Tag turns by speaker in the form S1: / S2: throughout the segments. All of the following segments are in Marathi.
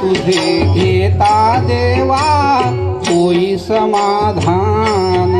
S1: तुझे घेता देवा कोई समाधान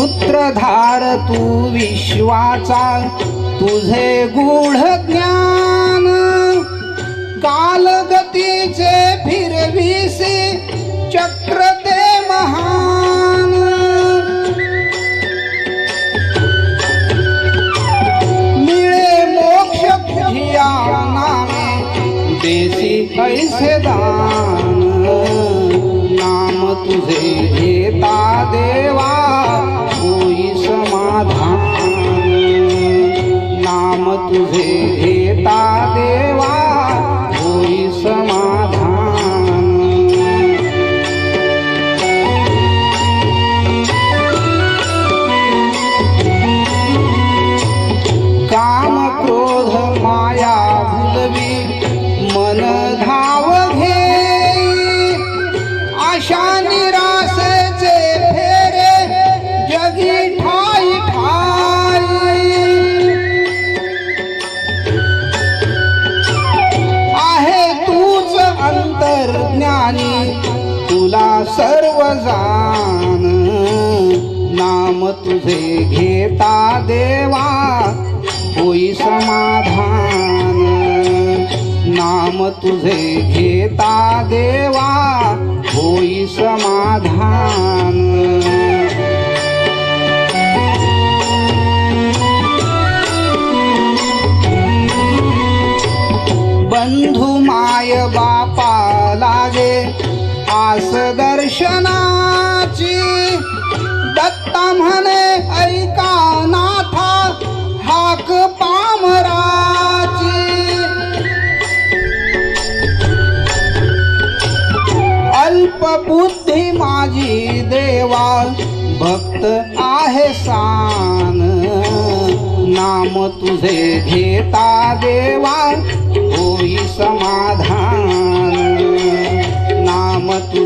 S1: सूत्रधार तू विश्वाचा तुझे गूढ ज्ञान कालगतीचे फिरविसे चक्र ते महान. मिळे मोक्ष तुझिया नामे देसी ऐसे दान. नाम तुझे घेता देवा. तुला नाम तुझे घेता देवा होई समाधान. नाम तुझे घेता देवा होई समाधान. बंधु माय बापा लागे आसदा दर्शनाची दत्ता म्हणे ऐका नाथा हाक पामराची. अल्प बुद्धी माझी देवा भक्त आहे सान. नाम तुझे घेता देवा होई समाधान.